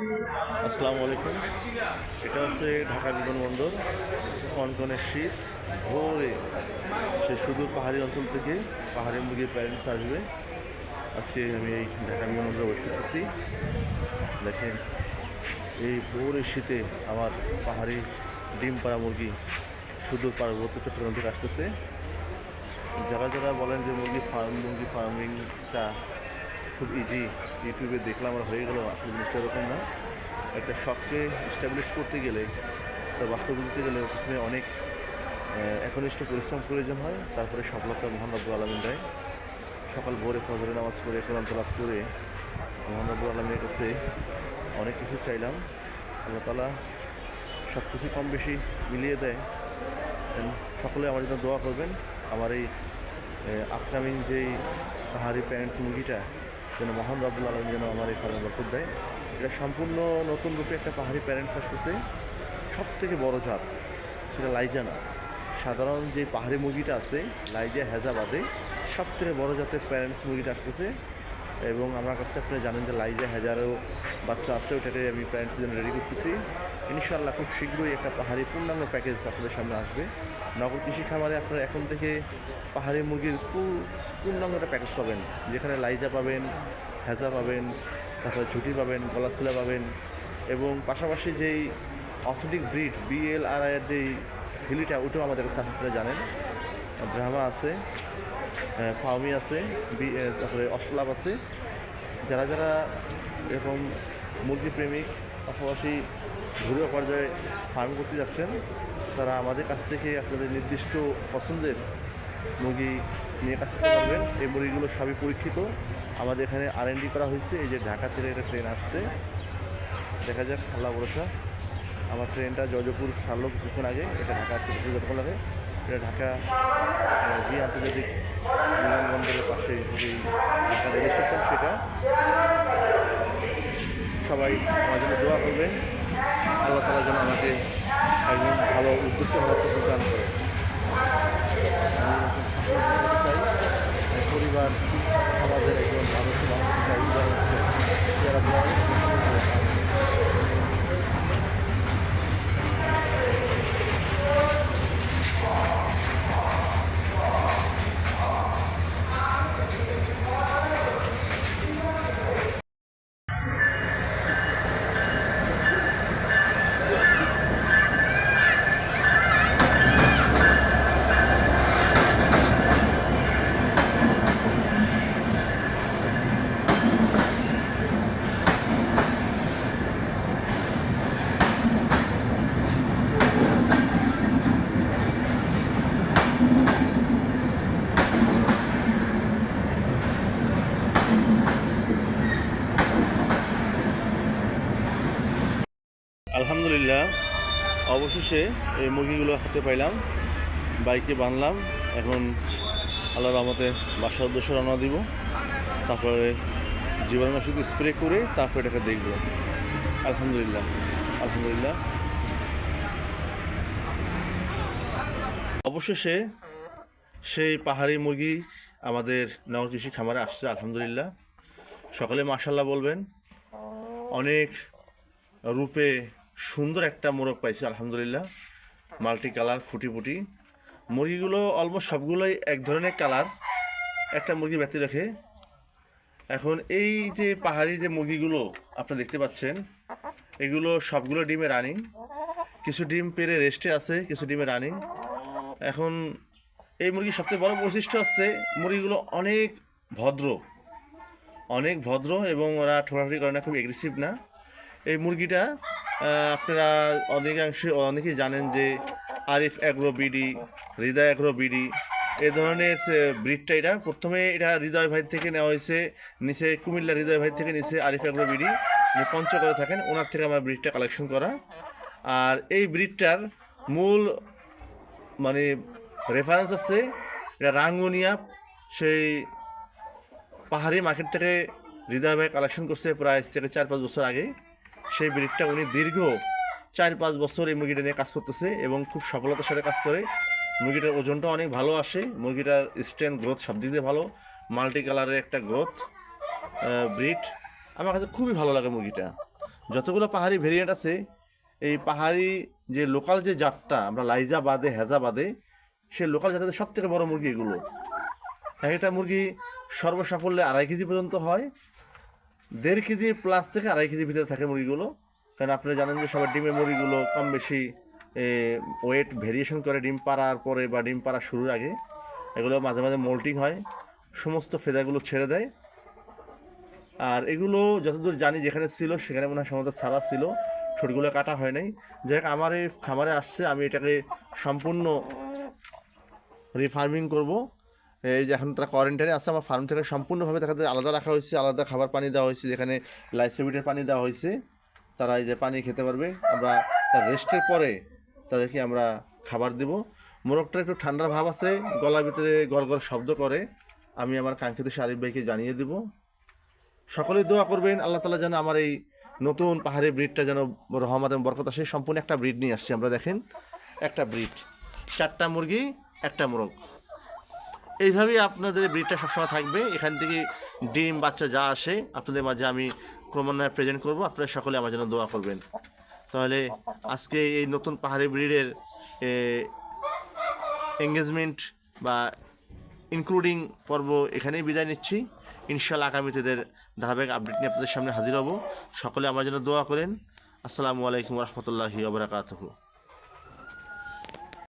আসসালামু আলাইকুম। এটা হচ্ছে ঢাকা বিমানবন্দর কনকনের শীত, ভোরে সে শুধু পাহাড়ি অঞ্চল থেকে পাহাড়ি মুরগির প্যারেন্টস আসবে। আজকে আমি এই ঢাকা বিমানবন্দরে বসে করতেছি দেখেন, এই ভোরের শীতে আমার পাহাড়ি ডিম পাড়া মুরগি শুধু পার্বত্য চট্টগ্রাম থেকে আসতেছে। যারা যারা বলেন যে মুরগি ফার্ম মুরগি ফার্মিংটা খুব ইজি ইউটিউবে দেখলাম আর হয়ে গেল আসলে জিনিসটা এরকম না। একটা শখকে স্ট্যাবলিশ করতে গেলে তার বাস্তব দিতে গেলে পিছনে অনেক একনিষ্ঠ পরিশ্রম প্রয়োজন হয়, তারপরে সফলতা রব্বু আলমিন দেয়। সকাল ভোরে ফজরে নামাজ পড়ে, কোরআন তলাপ করে রব্বু আলমীর কাছে অনেক কিছু চাইলাম। আল্লাহ তালা সব কিছু কম বেশি মিলিয়ে দেয়। সকলে আমার জন্য দোয়া করবেন। আমার এই আপকামিং যেই পাহাড়ি প্যারেন্টস মুভিটা যেন মহান রব্দুল আলম যেন আমার এই ফলের বরকত দেয়। এটা সম্পূর্ণ নতুন রূপে একটা পাহাড়ি প্যারেন্টস আসতেছে। সব থেকে বড় জাত, সেটা লাইজা না। সাধারণ যে পাহাড়ি মুরগিটা আছে, লাইজা হেজাবাদে সব থেকে বড় জাতের প্যারেন্টস মুরগিটা আসতেছে। এবং আমার কাছে আপনারা জানেন যে লাইজা হেজারও বাচ্চা আছে ওটাকে আমি প্যারেন্টসের জন্য রেডি করতেছি। ইনশাআল্লাহ খুব শীঘ্রই একটা পাহাড়ি পূর্ণাঙ্গ প্যাকেজ আপনাদের সামনে আসবে। নগর কৃষি খামারে আপনারা এখন থেকে পাহাড়ি মুরগির পূর্ণাঙ্গ একটা প্যাকেজ পাবেন। যেখানে লাইজা পাবেন, হেজা পাবেন, তারপরে ঝুটি পাবেন, গলাশিলা পাবেন এবং পাশাপাশি যেই অথেন্টিক ব্রিড বিএল আর এর যেই হিলিটা, ওটাও আমাদের কাছে আপনারা জানেন। ব্রাহ্মা আছে ফাউমি আছে, বি- তারপরে অশ্লাভ আছে। যারা যারা এরকম মুরগি প্রেমিক পাশাপাশি ঘুরে পর্যায়ে ফার্ম করতে যাচ্ছেন, তারা আমাদের কাছ থেকে আপনাদের নির্দিষ্ট পছন্দের মুরগি নিয়ে কাজ করতে পারবেন। এই মুরগিগুলো সবই পরীক্ষিত। আমাদের এখানে আর করা হয়েছে, এই যে ঢাকা থেকে একটা ট্রেন আসছে। দেখা যাক, আল্লাহ ভরসা। আমার ট্রেনটা জয়জপুর ছাড়লো কিছুক্ষণ আগে, এটা ঢাকা আসছে যতক্ষণ লাগে এটা ঢাকা জি আন্তর্জাতিক বিমানবন্দরের পাশে স্টেশন, সেটা। সবাই আমার জন্য দোয়া করবেন। আল্লাহ তালা যেন আমাকে একজন ভালো উদ্যোক্তা হওয়ার প্রদান দান করে। পরিবার, সমাজের একজন ভালো সুবাহ যারা আলহামদুলিল্লাহ। অবশেষে এই মুরগিগুলো হাতে পাইলাম, বাইকে বানলাম এখন আল্লাহর রহমতে বাসার উদ্দেশ্যে রওনা দিব। তারপরে জীবাণুনাশক স্প্রে করে তারপরে এটাকে দেখব। আলহামদুলিল্লাহ আলহামদুলিল্লাহ। অবশেষে সেই পাহাড়ি মুরগি আমাদের নগর কৃষি খামারে আসছে, আলহামদুলিল্লাহ। সকালে মাসাল্লাহ বলবেন। অনেক রূপে সুন্দর একটা মোরগ পাইছি, আলহামদুলিল্লাহ। মাল্টি কালার, ফুটি ফুটি। মুরগিগুলো অলমোস্ট সবগুলোই এক ধরনের কালার। একটা মুরগি ব্যতি রাখে এখন এই যে পাহাড়ি যে মুরগিগুলো আপনারা দেখতে পাচ্ছেন, এগুলো সবগুলো ডিমে রানিং। কিছু ডিম পেরে রেস্টে আছে, কিছু ডিমে রানিং। এখন এই মুরগির সবচেয়ে বড় বৈশিষ্ট্য হচ্ছে, মুরগিগুলো অনেক ভদ্র। অনেক ভদ্র এবং ওরা ঠোড়াঠুড়ি করে না, খুব এগ্রেসিভ না। এই মুরগিটা আপনারা অনেকাংশে, অনেকেই জানেন যে Arif agro BD Hridoy agro BD এ ধরনের ব্রিডটা এটা। প্রথমে এটা হৃদয় ভাই থেকে নেওয়া হয়েছে, নিচে কুমিল্লা হৃদয় ভাই থেকে নিচে আরিফ অ্যাগ্রো বিডি উনি পঞ্চগড়ে থাকেন, ওনার থেকে আমার ব্রিডটা কালেকশন করা। আর এই ব্রিডটার মূল মানে রেফারেন্স আছে, এটা রাঙ্গুনিয়া, সেই পাহাড়ি মার্কেট থেকে হৃদয় ভাই কালেকশন করছে প্রায় থেকে চার পাঁচ বছর আগে। সেই ব্রিডটা উনি দীর্ঘ চার পাঁচ বছর এই মুরগিটা নিয়ে কাজ করতেছে এবং খুব সফলতার সাথে কাজ করে। মুরগিটার ওজনটা অনেক ভালো আসে, মুরগিটার স্ট্রেংথ গ্রোথ সব দিক দিয়ে ভালো মাল্টি কালারের একটা গ্রোথ ব্রিড আমার কাছে খুবই ভালো লাগে মুরগিটা। যতগুলো পাহাড়ি ভেরিয়েন্ট আছে, এই পাহাড়ি যে লোকাল যে জাতটা, আমরা লাইজা বাদে হেজা বাদে সে লোকাল জাতের সব থেকে বড় মুরগি এগুলো। এক একটা মুরগি সর্বসাফল্যে আড়াই কেজি পর্যন্ত হয় দেড় কেজি প্লাস থেকে আড়াই কেজির ভিতরে থাকে মুরগিগুলো। কারণ আপনারা জানেন যে সবার ডিমের মুরগিগুলো কম বেশি ওয়েট ভেরিয়েশন করে ডিম পাড়ার পরে বা ডিম পাড়া শুরুর আগে। এগুলো মাঝে মাঝে মোল্টিং হয়, সমস্ত ফেদাগুলো ছেড়ে দেয়। আর এগুলো যতদূর জানি যেখানে ছিল, সেখানে মনে হয় সম্ভবত ছাড়া ছিল ছোটগুলো কাটা হয় নাই। যাই আমার এই খামারে আসছে, আমি এটাকে সম্পূর্ণ রিফার্মিং করব। এই যে এখন তারা কোয়ারেন্টাইনে আছে, আমার ফার্ম থেকে সম্পূর্ণভাবে তাদের আলাদা রাখা হয়েছে, আলাদা খাবার পানি দেওয়া হয়েছে, যেখানে লাইসেবিটের পানি দেওয়া হয়েছে। তারা এই যে পানি খেতে পারবে। আমরা তার রেস্টের পরে তাদেরকে আমরা খাবার দেব। মোরগটা একটু ঠান্ডার ভাব আছে, গলার ভিতরে গড় শব্দ করে। আমি আমার কাঙ্ক্ষিত শারিফ ভাইকে জানিয়ে দেব। সকলেই দোয়া করবেন, আল্লাহ তালা যেন আমার এই নতুন পাহাড়ি ব্রিডটা যেন রহমত এবং বরকত আসে। সম্পূর্ণ একটা ব্রিড নিয়ে আসছি, আমরা দেখেন। একটা ব্রিড চারটা মুরগি, একটা মোরগ। এইভাবেই আপনাদের ব্রিডটা সবসময় থাকবে। এখান থেকে ডিম, বাচ্চা যা আসে, আপনাদের মাঝে আমি ক্রমান্বয়ে প্রেজেন্ট করব। আপনারা সকলে আমার জন্য দোয়া করবেন। তাহলে আজকে এই নতুন পাহাড়ি ব্রিডের এঙ্গেজমেন্ট বা ইনক্লুডিং পর্ব এখানেই বিদায় নিচ্ছি। ইনশাল্লাহ আগামীতে এদের ধারাবাহিক আপডেট নিয়ে আপনাদের সামনে হাজির হব। সকলে আমার জন্য দোয়া করেন। আসসালামু আলাইকুম রহমতুল্লাহি ওবরাকাতহু